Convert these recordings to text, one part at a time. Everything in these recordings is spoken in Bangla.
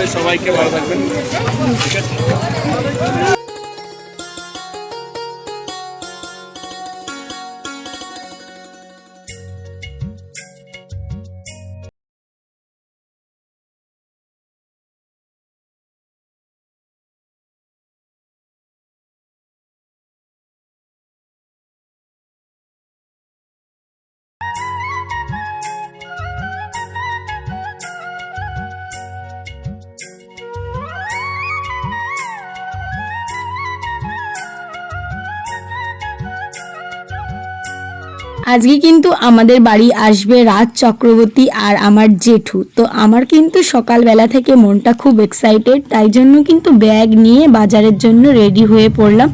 হাফেজ সবাইকে ভালো থাকবেন। ঠিক আছে আজকে কিন্তু আমাদের বাড়ি আসবে রাজ চক্রবর্তী আর আমার জেঠু। তো আমার কিন্তু সকালবেলা থেকে মনটা খুব এক্সাইটেড তাই জন্য কিন্তু ব্যাগ নিয়ে বাজারের জন্য রেডি হয়ে পড়লাম।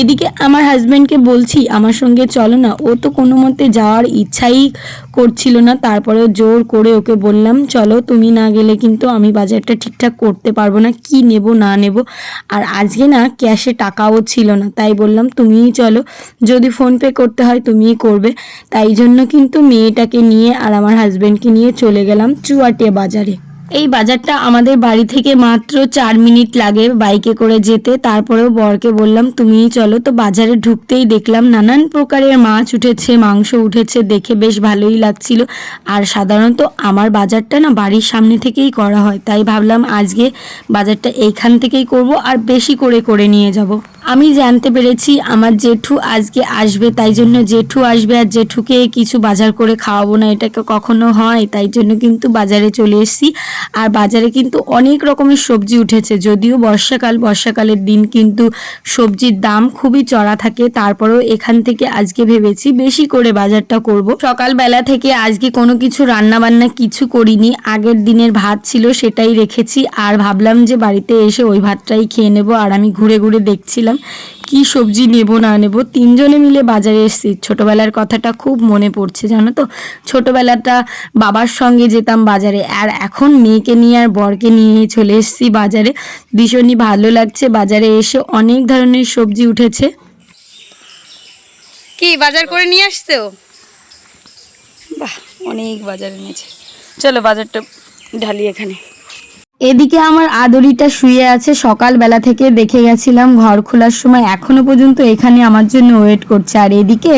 এদিকে আমার হাজব্যান্ডকে বলছি, আমার সঙ্গে চলো না। ও তো কোনো মতে যাওয়ার ইচ্ছাই করছিল না, তারপরেও জোর করে ওকে বললাম, চলো, তুমি না গেলে কিন্তু আমি বাজারটা ঠিকঠাক করতে পারব না, কি নেব, না নেব। আর আজকে না ক্যাশে টাকাও ছিল না, তাই বললাম, তুমিই চলো, যদি ফোনপে করতে হয় তুমিই করবে। তাই জন্য কিন্তু মেয়েটাকে নিয়ে আর আমার হাজব্যান্ডকে নিয়ে চলে গেলাম চুয়াটিয়া বাজারে। এই বাজারটা আমাদের বাড়ি থেকে মাত্র চার মিনিট লাগে বাইকে করে যেতে। তারপরেও বরকে বললাম, তুমিই চলো। তো বাজারে ঢুকতেই দেখলাম নানান প্রকারের মাছ উঠেছে, মাংস উঠেছে, দেখে বেশ ভালোই লাগছিল। আর সাধারণত আমার বাজারটা না বাড়ির সামনে থেকেই করা হয়। তাই ভাবলাম আজকে বাজারটা এইখান থেকেই করব আর বেশি করে করে নিয়ে যাব। আমি জানতে পেরেছি আমার জেঠু আজকে আসবে, তাই জন্য জেঠু আসবে আর জেঠুকে কিছু বাজার করে খাওয়াবো না এটাকে কখনো হয়, তাই জন্য কিন্তু বাজারে চলে এসেছি। আর বাজারে কিন্তু অনেক রকমের সবজি উঠেছে, যদিও বর্ষাকাল, বর্ষাকালের দিন কিন্তু সবজির দাম খুবই চড়া থাকে, তারপরেও এখান থেকে আজকে ভেবেছি বেশি করে বাজারটা করব। সকালবেলা থেকে আজকে কোনো কিছু রান্না বান্না কিছু করিনি, আগের দিনের ভাত ছিল সেটাই রেখেছি, আর ভাবলাম যে বাড়িতে এসে ওই ভাতটাই খেয়ে নেব, আর আমি ঘুরে ঘুরে দেখছিলাম। কি সবজি নেব না নেব তিনজনে মিলে বাজারে এসেছি। ছোটোবেলার কথাটা খুব মনে পড়ছে জানো তো? ছোটোবেলাটা বাবার সঙ্গে যেতাম বাজারে আর এখন মেয়েকে নিয়ে আর বরকে নিয়ে চলে এসেছি বাজারে। ভীষণই ভালো লাগছে বাজারে এসে অনেক ধরনের সবজি উঠেছে। কি বাজার করে নিয়ে আসছো? বাহ অনেক বাজার এনেছে। চলো বাজারটা ঢালি এখানে। এদিকে আমার আদরিটা শুয়ে আছে, সকালবেলা থেকে দেখে গেছিলাম ঘর খোলার সময় এখনও পর্যন্ত এখানে আমার জন্য ওয়েট করছে। আর এদিকে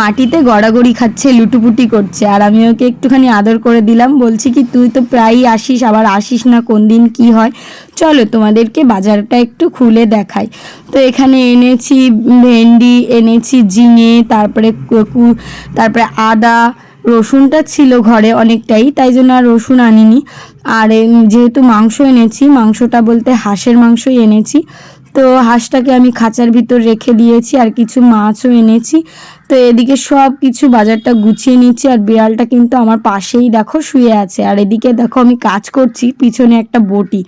মাটিতে গড়াগড়ি খাচ্ছে, লুটুপুটি করছে। আর আমি ওকে একটুখানি আদর করে দিলাম, বলছি কি, তুই তো প্রায়ই আসিস, আবার আসিস না, কোন দিন কি হয়? চলো তোমাদেরকে বাজারটা একটু খুলে দেখাই। তো এখানে এনেছি ভেন্ডি, এনেছি ঝিঙে, তারপরে তারপরে আদা রসুনটা ছিল ঘরে অনেকটাই, তাই জন্য আর রসুন আনিনি। আর যেহেতু মাংস এনেছি, মাংসটা বলতে হাঁসের মাংসই এনেছি, তো হাঁসটাকে আমি খাঁচার ভিতর রেখে দিয়েছি আর কিছু মাছও এনেছি। তো এদিকে সব কিছু বাজারটা গুছিয়ে নিচ্ছি আর বিড়ালটা কিন্তু আমার পাশেই দেখো শুয়ে আছে। আর এদিকে দেখো আমি কাজ করছি, পিছনে একটা বটি।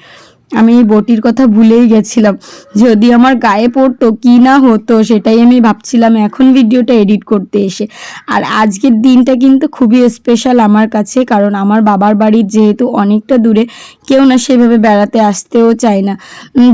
আমি এই বটির কথা ভুলেই গেছিলাম। যদি আমার গায়ে পড়তো, কি না হতো, সেটাই আমি ভাবছিলাম। এখন ভিডিওটা এডিট করতে এসে। আর আজকের দিনটা কিন্তু খুবই স্পেশাল আমার কাছে, কারণ আমার বাবার বাড়ির যেহেতু অনেকটা দূরে, কেউ না সেভাবে বেড়াতে আসতেও চায় না।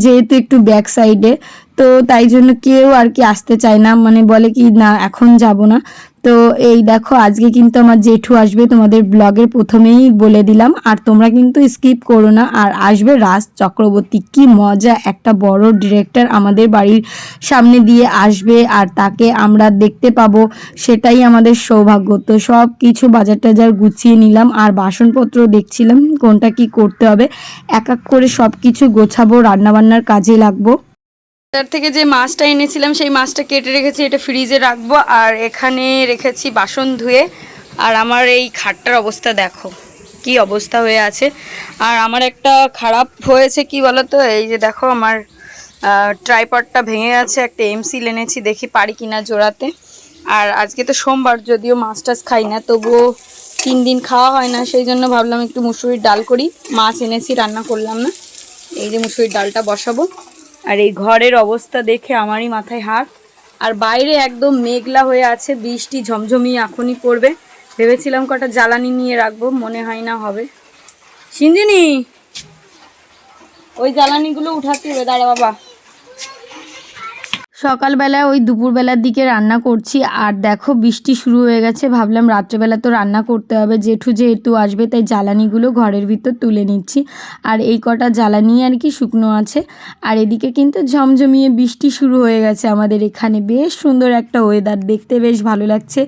যেহেতু একটু ব্যাক সাইডে তো তাই জন্য কেউ আর কি আসতে চায় না। মানে বলে কি, না, এখন যাব না। তো এই দেখো, আজকে কিন্তু আমার জেঠু আসবে তোমাদের ব্লগের প্রথমেই বলে দিলাম। আর তোমরা কিন্তু স্কিপ করো না, আর আসবে রাজ চক্রবর্তী। কি মজা, একটা বড় ডিরেক্টর আমাদের বাড়ির সামনে দিয়ে আসবে, আর তাকে আমরা দেখতে পাবো, সেটাই আমাদের সৌভাগ্য। তো সব কিছু বাজার টাজার গুছিয়ে নিলাম, আর বাসনপত্র দেখছিলাম, কোনটা কি করতে হবে। এক এক করে সব কিছু গোছাবো, রান্নাবান্নার কাজে লাগবো। তার থেকে যে মাছটা এনেছিলাম, সেই মাছটা কেটে রেখেছি, এটা ফ্রিজে রাখব। আর এখানে রেখেছি বাসন ধুয়ে। আর আমার এই খাটটার অবস্থা দেখো, কি অবস্থা হয়ে আছে। আর আমার একটা খারাপ হয়েছে, কি বলতো? এই যে দেখো, আমার ট্রাইপডটা ভেঙে গেছে, একটা এমসিল এনেছি, দেখি পারি কিনা জোড়াতে। আর আজকে তো সোমবার, যদিও মাছ টাছ খাই না, তবুও তিন দিন খাওয়া হয় না, সেই জন্য ভাবলাম একটু মুসুরির ডাল করি। মাছ এনেছি, রান্না করলাম না। এই যে মুসুরির ডালটা বসাবো। আর এই ঘরের অবস্থা দেখে আমারই মাথায় হাত। আর বাইরে একদম মেঘলা হয়ে আছে, বৃষ্টি ঝমঝমি এখনই পড়বে। ভেবেছিলাম কটা জ্বালানি নিয়ে রাখব, মনে হয় না হবে। সিন্দিনি ওই জ্বালানিগুলো উঠাতে হবে, দাঁড়া বাবা। সকালবেলা ওই দুপুরবেলার দিকে রান্না করছি, আর দেখো বৃষ্টি শুরু হয়ে গেছে, ভাবলাম রাত্রেবেলা তো রান্না করতে হবে, জেঠু যেহেতু আসবে তাই জ্বালানিগুলো ঘরের ভিতর তুলে নিচ্ছি, আর এই কটা জ্বালানি আর কি শুকনো আছে, আর এদিকে কিন্তু ঝমঝমিয়ে বৃষ্টি শুরু হয়ে গেছে আমাদের এখানে, বেশ সুন্দর একটা ওয়েদার দেখতে বেশ ভালো লাগছে,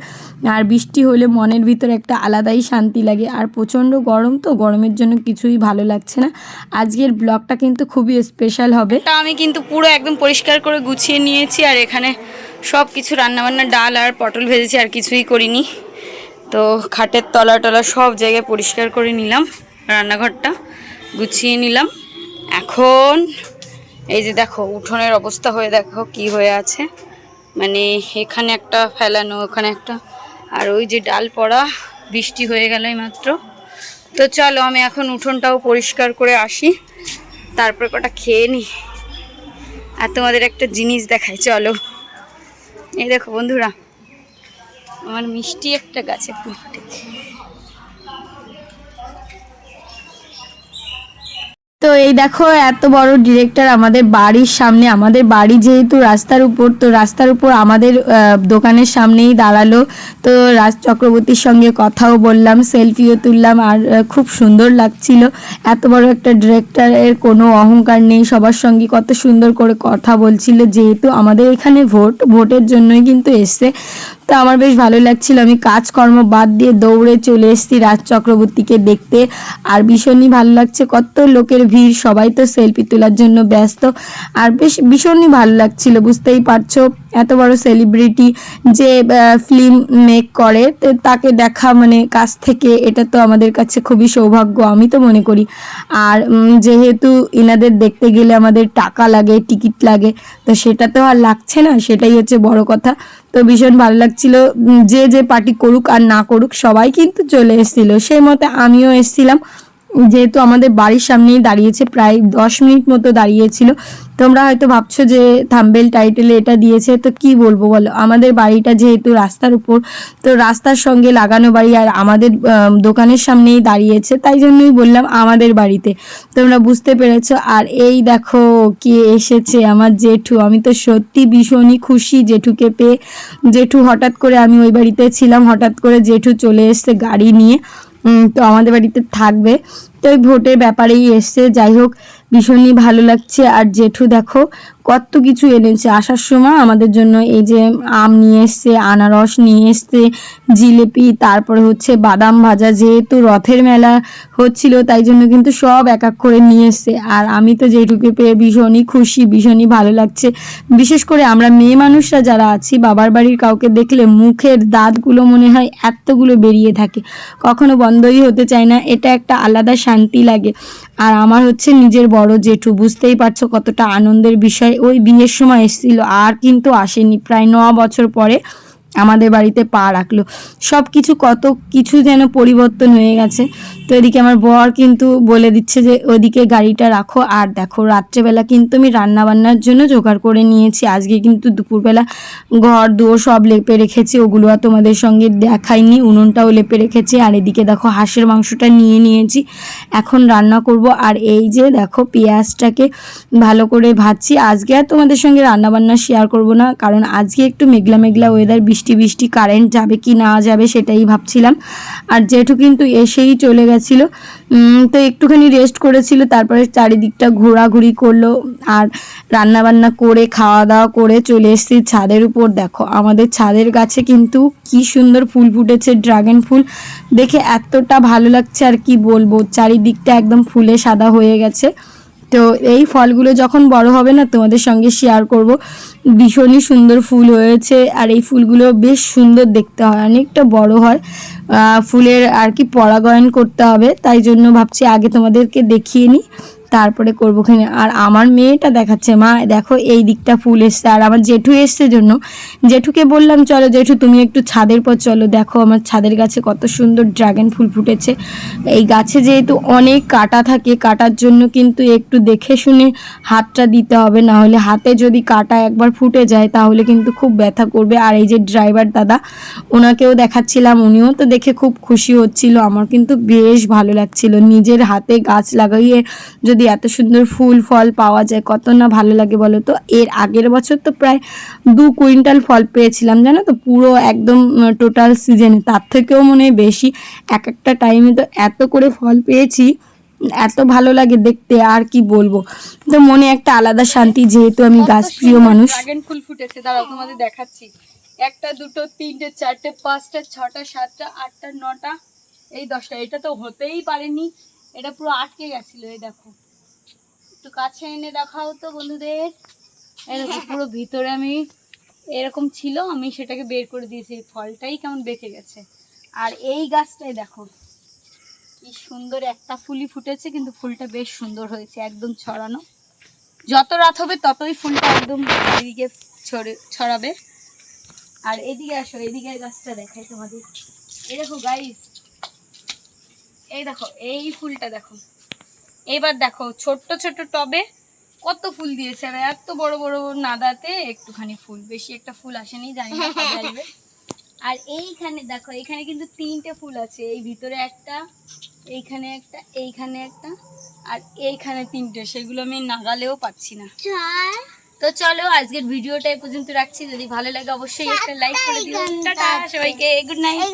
আর বৃষ্টি হলে মনের ভিতর একটা আলাদাই শান্তি লাগে, আর প্রচণ্ড গরম তো, গরমের জন্য কিছুই ভালো লাগছে না, আজকের ব্লগটা কিন্তু খুবই স্পেশাল হবে। আমি কিন্তু পুরো একদম পরিষ্কার করে গুছিয়ে নিয়েছি আর এখানে সব কিছু রান্নাবান্না, ডাল আর পটল ভেজেছি আর কিছুই করিনি। তো খাটের তলা টলা সব জায়গায় পরিষ্কার করে নিলাম, রান্নাঘরটা গুছিয়ে নিলাম। এখন এই যে দেখো, উঠোনের অবস্থা হয়ে দেখো কি হয়ে আছে। মানে এখানে একটা ফেলানো, ওখানে একটা। আর ওই যে ডাল পড়া, বৃষ্টি হয়ে গেল মাত্র। তো চলো আমি এখন উঠোনটাও পরিষ্কার করে আসি, তারপর কটা খেয়ে নিই। আর তোমাদের একটা জিনিস দেখায় চলো। এই দেখো বন্ধুরা, আমার মিষ্টি একটা গাছে ফুল ফুটেছে তো এই দেখো, এত বড় ডিরেক্টর আমাদের বাড়ির সামনে, আমাদের বাড়ি যেহেতু রাস্তার উপর, তো রাস্তার উপর আমাদের দোকানের সামনেই দাঁড়াল। তো রাজ চক্রবর্তীর সঙ্গে কথাও বললাম সেলফিও তুললাম, আর খুব সুন্দর লাগছিল। এত বড় একটা ডিরেক্টরের কোনো অহংকার নেই, সবার সঙ্গে কত সুন্দর করে কথা বলছিল, যেহেতু আমাদের এখানে ভোট, ভোটের জন্যই কিন্তু এসছে। তো আমার বেশ ভালো লাগছিল। আমি কাজকর্ম বাদ দিয়ে দৌড়ে চলে এসেছি রাজ চক্রবর্তীকে দেখতে। আর ভীষণই ভালো লাগছে, কত লোকের ভিড়, সবাই তো সেলফি তোলার জন্য ব্যস্ত। আর বেশ ভীষণই ভালো লাগছিল, বুঝতেই পারছ। এত বড় সেলিব্রিটি যে ফিল্ম মেক করে। তাকে দেখা মানে কাছ থেকে এটা তো আমাদের কাছে খুবই সৌভাগ্য, আমি তো মনে করি। আর যেহেতু ইনাদের দেখতে গেলে আমাদের টাকা লাগে টিকিট লাগে, তো সেটা তো আর লাগছে না, সেটাই হচ্ছে বড় কথা। তো ভীষণ ভালো লাগছিল যে যে পার্টি করুক আর না করুক, সবাই কিন্তু চলে এসেছিল। সেই মতে আমিও এসেছিলাম। যেহেতু আমাদের বাড়ির সামনেই দাঁড়িয়েছে, প্রায় দশ মিনিট মতো দাঁড়িয়েছিল। তোমরা হয়তো ভাবছ যে থাম্বেল টাইটেলে এটা দিয়েছে, তো কি বলব বলো? আমাদের বাড়িটা যেহেতু রাস্তার উপর, তো রাস্তার সঙ্গে লাগানো বাড়ি আর আমাদের দোকানের সামনেই দাঁড়িয়েছে, তাই জন্যই বললাম আমাদের বাড়িতে। তোমরা বুঝতে পেরেছ? আর এই দেখো কে এসেছে, আমার জেঠু। আমি তো সত্যি ভীষণই খুশি জেঠুকে পেয়ে। জেঠু হঠাৎ করে আমি ওই বাড়িতে ছিলাম, হঠাৎ করে জেঠু চলে এসছে গাড়ি নিয়ে। তো আমাদের বাড়িতে থাকবে। তো ভোটের ব্যাপারেই এসছে। যাই হোক ভীষণই ভালো লাগছে। আর জেঠু দেখো, কত কিছু এনেছে। আসার সময় আমাদের জন্য এই যে আম নিয়ে এসছে, আনারস নিয়ে এসছে, জিলিপি, তারপরে হচ্ছে বাদাম ভাজা। যেহেতু রথের মেলা হচ্ছিল, তাই জন্য কিন্তু সব এক এক করে নিয়ে এসছে। আর আমি তো যেটুকু পেয়ে ভীষণই খুশি ভীষণই ভালো লাগছে। বিশেষ করে আমরা মেয়ে মানুষরা যারা আছি, বাবার বাড়ির কাউকে দেখলে মুখের দাঁতগুলো মনে হয় এতগুলো বেরিয়ে থাকে। কখনো বন্ধই হতে চায় না। এটা একটা আলাদা শান্তি লাগে। আর আমার হচ্ছে নিজের বড় জেঠু, বুঝতেই পারছ কতটা আনন্দের বিষয়। ওই বিয়ের সময় এসেছিল, আর কিন্তু আসেনি। প্রায় ন বছর পরে আমাদের বাড়িতে পা রাখল। সব কিছু কত কিছু যেন পরিবর্তন হয়ে গেছে। তো এদিকে আমার বর কিন্তু বলে দিচ্ছে যে, ওদিকে গাড়িটা রাখো আর দেখো রাত্রেবেলা কিন্তু আমি রান্না বান্নার জন্য জোগাড় করে নিয়েছি। আজকে কিন্তু দুপুরবেলা ঘর, দুয়ার সব লেপে রেখেছি। ওগুলো আর তোমাদের সঙ্গে দেখাইনি। উনুনটাও লেপে রেখেছি। আর এদিকে দেখো হাঁসের মাংসটা নিয়ে নিয়েছি। এখন রান্না করব। আর এই যে দেখো পেঁয়াজটাকে ভালো করে ভাজছি। আজকে আর তোমাদের সঙ্গে রান্না বান্না শেয়ার করব না। কারণ আজকে একটু মেঘলা মেঘলা ওয়েদার বৃষ্টি বৃষ্টি কারেন্ট যাবে কি না যাবে সেটাই ভাবছিলাম। আর জেঠু কিন্তু এসেই চলে গেছিল তো একটুখানি রেস্ট করেছিল, তারপরে চারিদিকটা ঘোরাঘুরি করল আর রান্নাবান্না করে খাওয়া দাওয়া করে চলে এসেছি ছাদের উপর। দেখো, আমাদের ছাদের গাছে কিন্তু কি সুন্দর ফুল ফুটেছে ড্রাগন ফুল। দেখে এতটা ভালো লাগছে আর কি বলব, চারিদিকটা একদম ফুলে সাদা হয়ে গেছে। তো এই ফলগুলো যখন বড় হবে না, তোমাদের সঙ্গে শেয়ার করব। ভীষণই সুন্দর ফুল হয়েছে আর এই ফুলগুলো বেশ সুন্দর দেখতে হয়, অনেকটা বড় হয়। ফুলের আর কি পরাগায়ন করতে হবে, তাই জন্য ভাবছি আগে তোমাদেরকে দেখিয়ে নিই। তারপরে করব খানে। আর আমার মেয়েটা দেখাচ্ছে, মা, দেখো এই দিকটা ফুল এসছে। আর আমার জেঠু এসছে জন্য। জেঠুকে বললাম, চলো জেঠু, তুমি একটু ছাদের পর চলো। দেখো আমার ছাদের গাছে কত সুন্দর ড্রাগন ফুল ফুটেছে। এই গাছে যেহেতু অনেক কাটা থাকে, কাটার জন্য কিন্তু একটু দেখে শুনে হাতটা দিতে হবে। না হলে হাতে যদি কাটা একবার ফুটে যায়, তাহলে কিন্তু খুব ব্যথা করবে। আর এই যে ড্রাইভার দাদা, ওনাকেও দেখাচ্ছিলাম, উনিও তো দেখে খুব খুশি হচ্ছিল। আমার কিন্তু বেশ ভালো লাগছিল। নিজের হাতে গাছ লাগাইয়ে যদি যদি এত সুন্দর ফুল ফল পাওয়া যায় কত না ভালো লাগে বলো তো? এর আগের বছর তো প্রায় দু কুইন্টাল ফল পেয়েছিলাম জানো তো? পুরো একদম টোটাল সিজনে তার থেকেও মনে হয় বেশি। এক একটা টাইমে তো এত করে ফল পেয়েছি এত ভালো লাগে দেখতে আর কি বলব? তো মনে একটা আলাদা শান্তি যেহেতু আমি গাছ প্রিয় মানুষ। ফুল ফুটেছে। দাঁড়াও তোমাদের দেখাচ্ছি। একটা দুটো তিনটে চারটে পাঁচটা ছটা সাতটা আটটা নটা এই দশটা। এটা তো হতেই পারেনি। এটা পুরো আটকে গেছিল এই দেখো। একটু কাছে এনে দেখাও তো বন্ধুদের। দেখো, পুরো ভিতরে আমি এরকম ছিল, আমি সেটাকে বের করে দিয়েছি ফলটাই কেমন বেঁকে গেছে। আর এই গাছটাই দেখো, কি সুন্দর একটা ফুলই ফুটেছে, কিন্তু ফুলটা বেশ সুন্দর হয়েছে, একদম ছড়ানো। যত রাত হবে, ততই ফুলটা একদম এদিকে ছড়ে, ছড়াবে। আর এদিকে আসো এদিকে গাছটা দেখাই তোমাদের। এই দেখো গাইস এই দেখো, এই ফুলটা দেখো। এবার দেখো ছোট্ট ছোট্ট টবে কত ফুল দিয়েছে আর এত বড় বড় নাদাতে একটুখানি ফুল। বেশি একটা ফুল আসেনি জানি না আসবে। আর এইখানে দেখো এখানে কিন্তু তিনটে ফুল আছে। এই ভিতরে একটা এইখানে একটা এইখানে একটা আর এইখানে তিনটে। সেগুলো আমি নাগালেও পাচ্ছি না। তো চলো আজকের ভিডিওটা এই পর্যন্ত রাখছি। যদি ভালো লাগে অবশ্যই একটা লাইক করে দিও। টাটা সবাইকে গুড নাইট